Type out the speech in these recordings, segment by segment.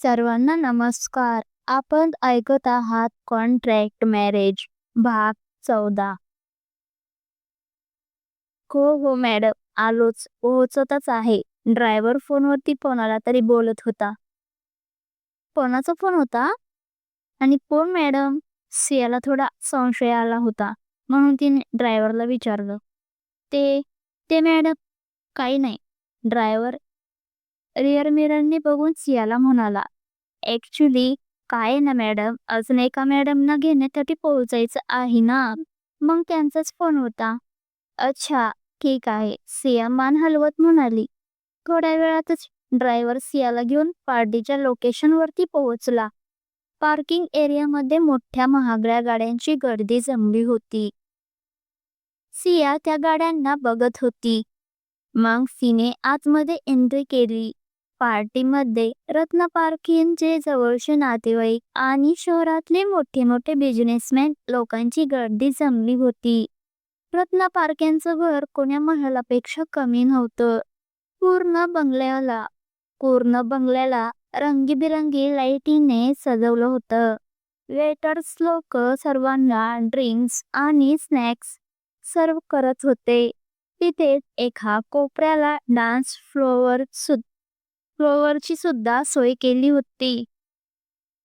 सर्वांना नमस्कार. आपण ऐकत आहात कॉन्ट्रॅक्ट मॅरेज भाग चौदा. हो हो मॅडम आलोच. पोहोचतच आहे. ड्रायव्हर फोनवरती कोणाला तरी बोलत होता. कोणाचा फोन होता? आणि कोण मॅडम सियाला थोडा संशय आला होता. म्हणून तिने ड्रायव्हरला विचारलं. ते ते मॅडम काही नाही. ड्रायव्हर रिअर मिररने बघून सियाला म्हणाला ऍक्च्युली काय ना मॅडम? अजून एका मॅडमना घेण्यासाठी पोहोचायचं आहे ना? मग त्यांचाच फोन होता. अच्छा ठीक आहे सिया मान हलवत म्हणाली. थोड्या वेळातच ड्रायव्हर सियाला घेऊन पार्टीच्या लोकेशनवरती पोहोचला. पार्किंग एरियामध्ये मोठ्या महागड्या गाड्यांची गर्दी जमली होती. सिया त्या गाड्यांना बघत होती. मग सीने आतमध्ये एंट्री केली. पार्टीमध्ये रत्न पार्किंगचे जवळचे नातेवाईक आणि शहरातले मोठे मोठे बिझनेसमॅन लोकांची गर्दी जमली होती. रत्न पार्किंगचं घर कोण्या महालापेक्षा कमी नव्हतं. पूर्ण बंगल्याला पूर्ण बंगल्याला रंगीबिरंगी लाईटीने सजवलं होतं. वेटर्स लोक सर्वांना ड्रिंक्स आणि स्नॅक्स सर्व करत होते. तिथे एका कोपऱ्याला डान्स फ्लोअर सुद्धा फ्लोअरची सुद्धा सोय केली होती.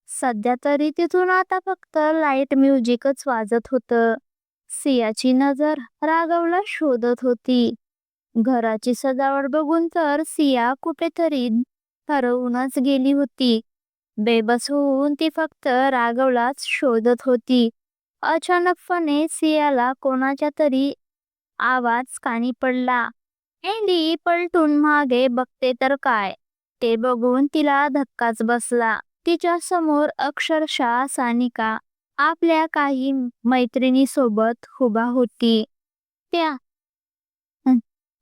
सध्या तरी तिथून आता फक्त लाइट म्युझिकच वाजत होतं. सियाची नजर राघवला शोधत होती. घराची सजावट बघून तर सिया कुठेतरी हरवूनच गेली होती. बेबस होऊन ती फक्त राघवलाच शोधत होती. अचानकपणे सियाला कोणाच्या तरी आवाज कानी पडला. एंडी पलटून मागे बघते तर काय? ते बघून तिला धक्काच बसला. तिच्या समोर अक्षरशः सानिका आपल्या काही मैत्रिणी सोबत उभा होती. त्या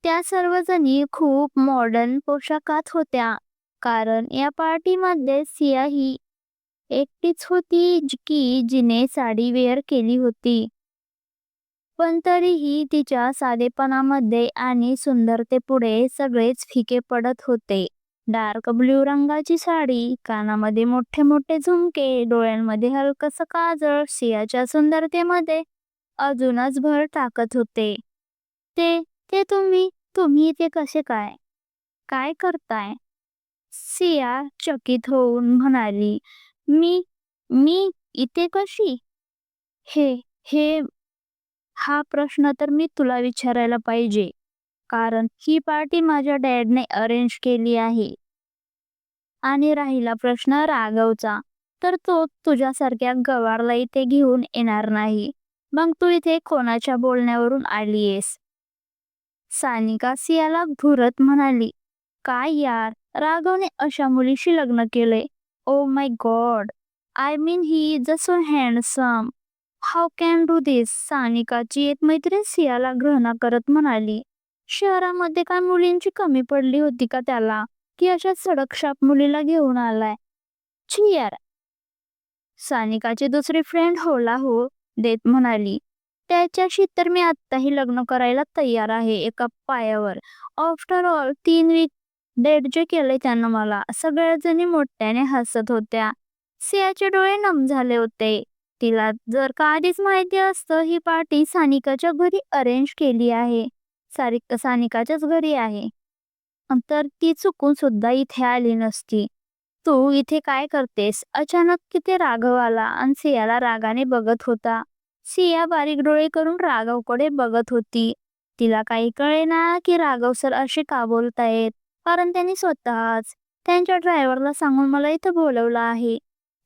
त्या सर्वजणी खूप मॉडर्न पोशाखात होत्या. कारण या पार्टीमध्ये सिया ही एकटीच होती की जिने साडी वेअर केली होती. पण तरीही तिच्या साधेपणामध्ये आणि सुंदरतेपुढे सगळेच फिके पडत होते. डार्क ब्ल्यू रंगाची साडी कानामध्ये मोठे मोठे झुमके डोळ्यांमध्ये हलकस काजळ सियाच्या सुंदरतेमध्ये अजूनच भर टाकत होते. ते ते तुम्ही तुम्ही इथे कसे काय? काय करताय? सिया चकित होऊन म्हणाली मी मी इथे कशी? हे हे हा प्रश्न तर मी तुला विचारायला पाहिजे. कारण ही पार्टी माझ्या डॅडने अरेंज केली आहे. आणि राहिला प्रश्न राघवचा तर तो तुझ्यासारख्या गवारला इथे घेऊन येणार नाही. मग तू इथे कोणाच्या बोलण्यावरून आलीयेस सानिका सियाला घुरत म्हणाली काय यार राघवने अशा मुलीशी लग्न केले ओ my god I mean he is so handsome how can do this सानिकाची एक मैत्रीण सियाला ग्रहणा करत म्हणाली शहरामध्ये काय मुलींची कमी पडली होती का त्याला? की अशा सडकशाप मुलीला घेऊन आलाय? छी यार. सानिकाची दुसरी फ्रेंड होला हो देत म्हणाली. त्याच्याशी तर मी आत्ताही लग्न करायला तयार आहे एका पायावर. आफ्टर ऑल तीन वीक डेट जे केले त्यानं मला सगळ्या जणी मोठ्याने हसत होत्या. सियाचे डोळे नम झाले होते. तिला जर का आधीच माहिती असतं ही पार्टी सानिकाच्या घरी अरेंज केली आहे. सारिक सानिकाच्याच घरी आहे. तर ती चुकून सुद्धा इथे आली नसती. तू इथे काय करतेस? अचानक तिथे राघव आला आणि सियाला रागाने बघत होता. सिया बारीक डोळे करून राघवकडे बघत होती. तिला काही कळेना की राघव सर असे का बोलतायत? कारण त्यांनी स्वतःच त्यांच्या ड्रायव्हरला सांगून मला इथं बोलवलं आहे.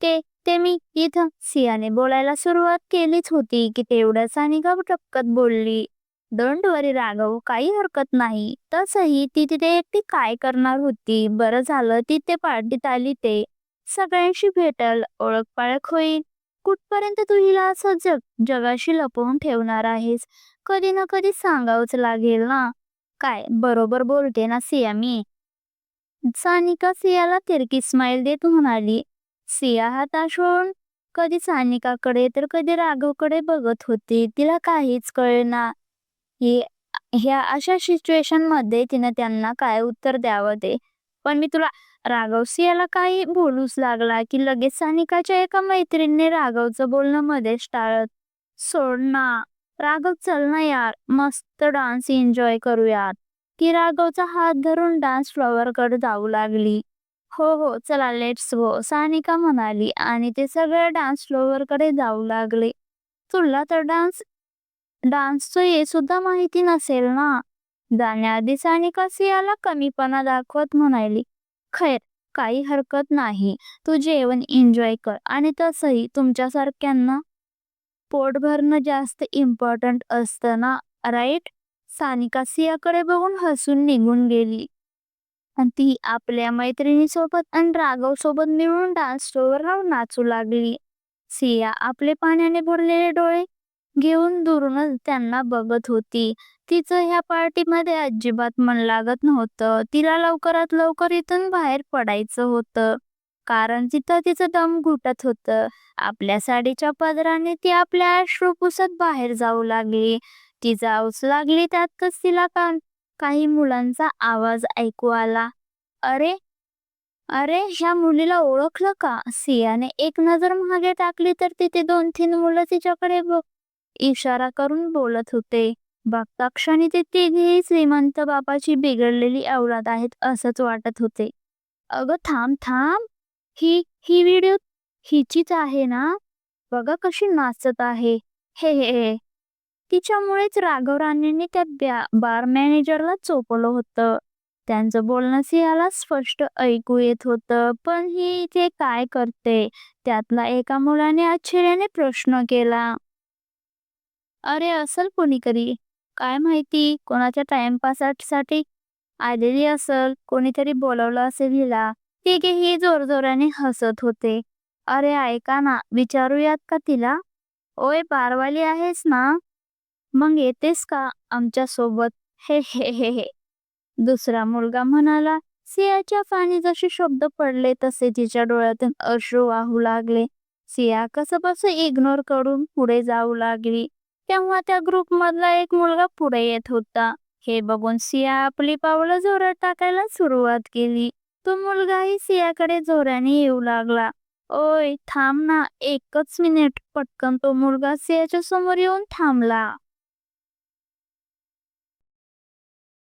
ते ते मी इथं सियाने बोलायला सुरुवात केलीच होती की तेवढ्या सानिका टपकत बोलली. दंडवरी राघव काही हरकत नाही. तसही ती तिथे एकटी काय करणार होती? बरं झालं तिथे पार्टीत आली ते. सगळ्यांशी भेटल ओळख पाळख होईल. कुठपर्यंत तू हिला असं जग जगाशी लपवून ठेवणार आहेस? कधी ना कधी सांगावंच लागेल ना? काय बरोबर बोलते ना सिया मी? सानिका सियाला तिरकी स्माइल देत म्हणाली. सिया हाताशोन कधी सानिकाकडे तर कधी राघवकडे बघत होती. तिला काहीच कळेना. की ह्या अशा सिच्युएशनमध्ये तिने त्यांना काय उत्तर द्यावं ते? पण मी तुला राघव सियाला काही बोलूच लागला की लगेच सानिकाच्या एका मैत्रिणीने राघवचं बोलणं मध्येच टाळत सोड ना राघव चल ना यार मस्त डान्स एन्जॉय करूयात. की राघवचा हात धरून डान्स फ्लॉवर कडे जाऊ लागली. हो हो चला लेट्स गो सानिका म्हणाली आणि ते सगळे डान्स फ्लोअरकडे जाऊ लागले. तुला तर डान्स डान्सचं हे सुद्धा माहिती नसेल ना? जाण्याआधी सानिका सियाला कमीपणा दाखवत म्हणाली खैर काही हरकत नाही. तू जेवण एन्जॉय कर आणि तसंही तुमच्यासारख्यांना. पोट भरणं जास्त इम्पॉर्टंट असतं ना राईट? सानिका सियाकडे बघून हसून निघून गेली. आणि ती आपल्या मैत्रिणीसोबत आणि राघव सोबत मिळून डान्स फ्लोअर राहून नाचू लागली. सिया आपले पाण्याने भरलेले डोळे घेऊन दुरूनच त्यांना बघत होती. तिचं ह्या पार्टीमध्ये अजिबात मन लागत नव्हतं. तिला लवकरात लवकर इथून बाहेर पडायचं होतं. कारण तिथं तिचं दम घुटत होतं. आपल्या साडीच्या पदराने ती आपल्या अश्रू पुसत बाहेर जाऊ लागली. ती जाऊच लागली त्यातच तिला का काही मुलांचा आवाज ऐकू आला. अरे अरे ह्या मुलीला ओळखलं का? सियाने एक नजर मागे टाकली तर तिथे दोन तीन मुलं तिच्याकडे बघ इशारा करून बोलत होते. बघता क्षणी ते तिघेही श्रीमंत बापाची बिघडलेली औलाद आहेत असंच वाटत होते. अगं थांब थांब. ही ही व्हिडिओ हिचीच आहे ना? बघा कशी नाचत आहे. हे हे हे. तिच्यामुळेच राघव राणेंनी त्या बार मॅनेजरला चोपलं होतं. त्यांचं बोलणं सियाला स्पष्ट ऐकू येत होतं पण ही इथे काय करते? त्यातला एका मुलाने आश्चर्याने प्रश्न केला. अरे असल कोणीतरी. काय माहिती कोणाच्या टाइमपाससाठी आलेली असल कोणीतरी बोलावलं असेल हिला. तिघेही जोरजोराने हसत होते. अरे ऐका ना विचारूयात का तिला? ओय बारवाली आहेस ना? मग येतेस का आमच्यासोबत? हे हे हे हे. दुसरा मुलगा म्हणाला सियाच्या पाणी जसे शब्द पडले तसे तिच्या डोळ्यातून अश्रू वाहू लागले. सिया कसं बस इग्नोर करून पुढे जाऊ लागली. तेव्हा त्या ग्रुप मधला एक मुलगा पुढे येत होता. हे बघून सिया आपली पावलं जोरात टाकायला सुरुवात केली. तो मुलगाही सियाकडे जोराने येऊ लागला. ओय थांब ना एकच मिनिट. पटकन तो मुलगा सियाच्या समोर येऊन थांबला.